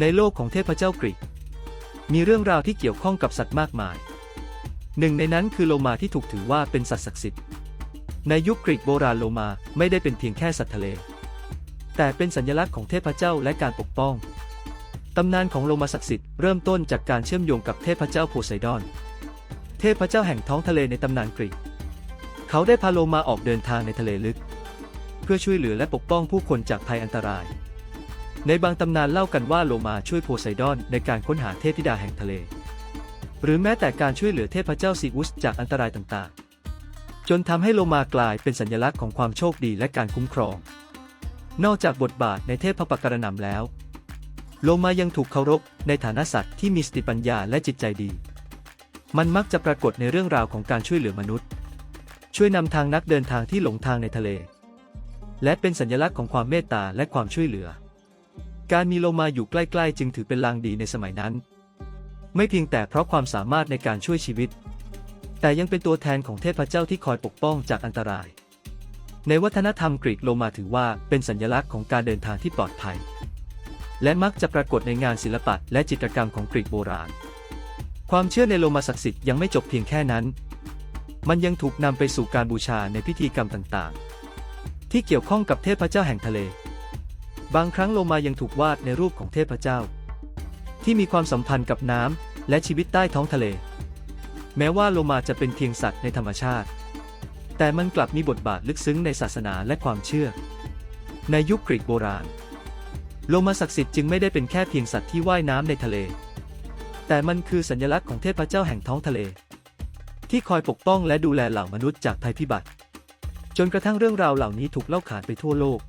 ในโลกของเทพเจ้ากรีกมีเรื่องราวที่เกี่ยวข้องกับสัตว์มากมาย หนึ่งในนั้นคือโลมาที่ถูกถือว่าเป็นสัตว์ศักดิ์สิทธิ์ ในยุคกรีกโบราณโลมาไม่ได้เป็นเพียงแค่สัตว์ทะเล แต่เป็นสัญลักษณ์ของเทพเจ้าและการปกป้อง ตำนานของโลมาศักดิ์สิทธิ์เริ่มต้นจากการเชื่อมโยงกับเทพเจ้าโพไซดอน เทพเจ้าแห่งท้องทะเลในตำนานกรีก เขาได้พาโลมาออกเดินทางในทะเลลึก เพื่อช่วยเหลือและปกป้องผู้คนจากภัยอันตราย ในบางตำนานเล่ากันว่าโลมาช่วยโพไซดอนในการค้นหาเทพธิดาแห่งทะเล หรือแม้แต่การช่วยเหลือเทพเจ้าซีอุสจากอันตรายต่างๆ จนทำให้โลมากลายเป็นสัญลักษณ์ของความโชคดีและการคุ้มครอง นอกจากบทบาทในเทพพระกระนำแล้ว โลมายังถูกเคารพในฐานะสัตว์ที่มีสติปัญญาและจิตใจดี มันมักจะปรากฏในเรื่องราวของการช่วยเหลือมนุษย์ ช่วยนำทางนักเดินทางที่หลงทางในทะเล และเป็นสัญลักษณ์ของความเมตตาและความช่วยเหลือ การมีโลมาอยู่ใกล้ ๆ จึงถือเป็นลางดีในสมัยนั้น ไม่เพียงแต่เพราะความสามารถในการช่วยชีวิต แต่ยังเป็นตัวแทนของเทพเจ้าที่คอยปกป้องจากอันตราย ในวัฒนธรรมกรีกโลมาถือว่าเป็นสัญลักษณ์ของการเดินทางที่ปลอดภัย และมักจะปรากฏในงานศิลปะและจิตรกรรมของกรีกโบราณ ความเชื่อในโลมาศักดิ์สิทธิ์ยังไม่จบเพียงแค่นั้น มันยังถูกนำไปสู่การบูชาในพิธีกรรมต่างๆ ที่เกี่ยวข้องกับเทพเจ้าแห่งทะเล บางครั้งโลมายังถูกวาดในรูปของเทพเจ้า ที่มีความสัมพันธ์กับน้ำและชีวิตใต้ท้องทะเล แม้ว่าโลมาจะเป็นเพียงสัตว์ในธรรมชาติ แต่มันกลับมีบทบาทลึกซึ้งในศาสนาและความเชื่อ ในยุคกรีกโบราณ โลมาศักดิ์สิทธิ์จึงไม่ได้เป็นแค่เพียงสัตว์ที่ว่ายน้ำในทะเล แต่มันคือสัญลักษณ์ของเทพเจ้าแห่งท้องทะเล ที่คอยปกป้องและดูแลเหล่ามนุษย์จากภัยพิบัติ จนกระทั่งเรื่องราวเหล่านี้ถูกเล่าขานไปทั่วโลก